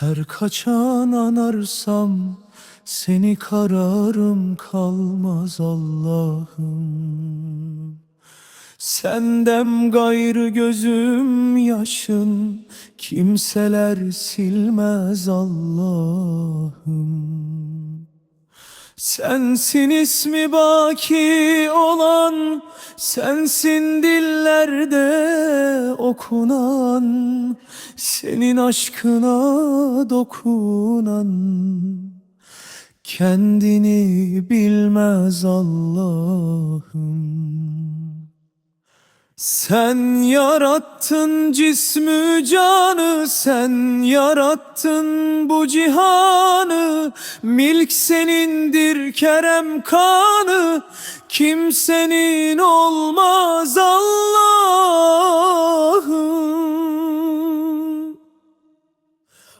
Her kaçan anarsam seni kararım kalmaz Allah'ım. Sendem gayrı gözüm yaşın kimseler silmez Allah'ım Sensin ismi baki olan Sensin dillerde okunan Senin aşkına dokunan. Kendini bilmez Allah'ım sen yarattın cismü canı, sen yarattın bu cihanı. Milk senindir kerem kanı, kimsenin olmaz Allah'ım.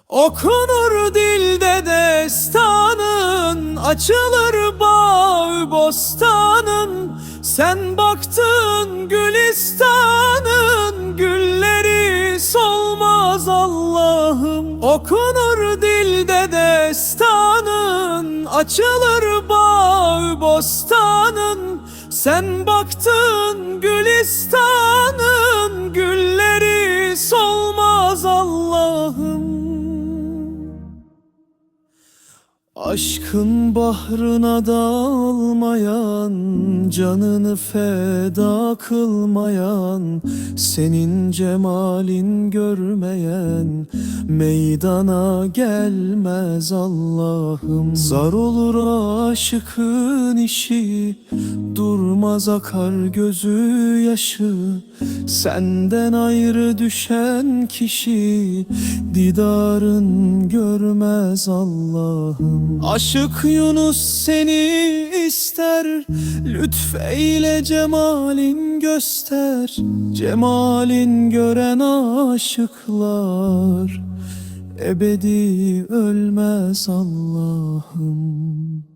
Okunur dilde destanın, açılır bağ bostanın. Sen baktın gülistanın, gülleri solmaz Allah'ım. Okunur dilde destanın, açılır bağ bostanın. Sen baktın gülistanın, Aşkın bahrına dalmayan, canını feda kılmayan, senin cemalin görmeyen, meydana gelmez Allah'ım. Zar olur aşıkın işi, durmaz akar gözü yaşı, senden ayrı düşen kişi, didarın görmez Allah'ım. Aşık Yunus seni ister Lütfeyle cemalin göster. Cemalin gören aşıklar Ebedi ölmez Allah'ım